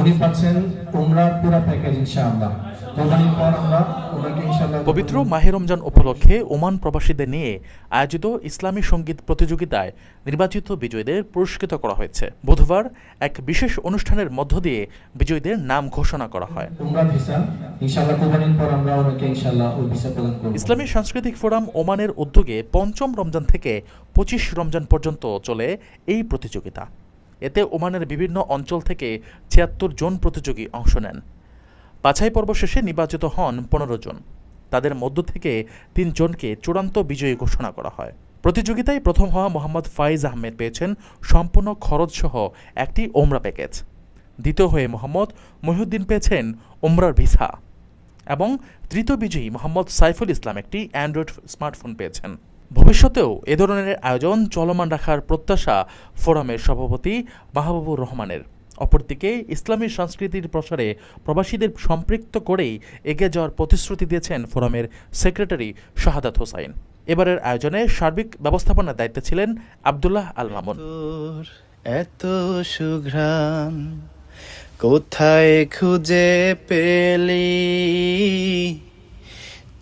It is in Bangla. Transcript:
উনি পাচ্ছেন পুরো প্যাকেজ ইনশাআল্লাহ। কোরবানির পর আমরা ওনাকে ইনশাআল্লাহ পবিত্র মাহে রমজান উপলক্ষে ওমান প্রবাসীদের নিয়ে আয়োজিত ইসলামী সংগীত প্রতিযোগিতায় নির্বাচিত বিজয়ীদের পুরস্কৃত করা হয়েছে। বুধবার এক বিশেষ অনুষ্ঠানের মধ্য দিয়ে বিজয়ীদের নাম ঘোষণা করা হয়। ইসলামী সাংস্কৃতিক ফোরাম ওমানের উদ্যোগে পঞ্চম রমজান থেকে পঁচিশ রমজান পর্যন্ত চলে এই প্রতিযোগিতা। এতে ওমানের বিভিন্ন অঞ্চল থেকে ছিয়াত্তর জন প্রতিযোগী অংশ নেন। বাছাই পর্ব শেষে নির্বাচিত হন পনেরো জন। তাদের মধ্য থেকে তিনজনকে চূড়ান্ত বিজয়ী ঘোষণা করা হয়। প্রতিযোগিতায় প্রথম হওয়া মোহাম্মদ ফাইজ আহমেদ পেয়েছেন সম্পূর্ণ খরচসহ একটি ওমরা প্যাকেজ। দ্বিতীয় হয়ে মোহাম্মদ মহিউদ্দিন পেয়েছেন ওমরার ভিসা। এবং তৃতীয় বিজয়ী মোহাম্মদ সাইফুল ইসলাম একটি অ্যান্ড্রয়েড স্মার্টফোন পেয়েছেন। ভবিষ্যতেও এ ধরনের আয়োজন চলমান রাখার প্রত্যাশা ফোরামের সভাপতি মাহবুবুর রহমানের। অপরদিকে, ইসলামী সংস্কৃতির প্রসারে প্রবাসীদের সম্পৃক্ত করেই এগিয়ে যাওয়ার প্রতিশ্রুতি দিয়েছেন ফোরামের সেক্রেটারি শাহাদাত হোসাইন। এবারের আয়োজনে সার্বিক ব্যবস্থাপনার দায়িত্বে ছিলেন আবদুল্লাহ আল মামুন। এত সুঘ্রাণ কোথায় খুঁজে পেলি?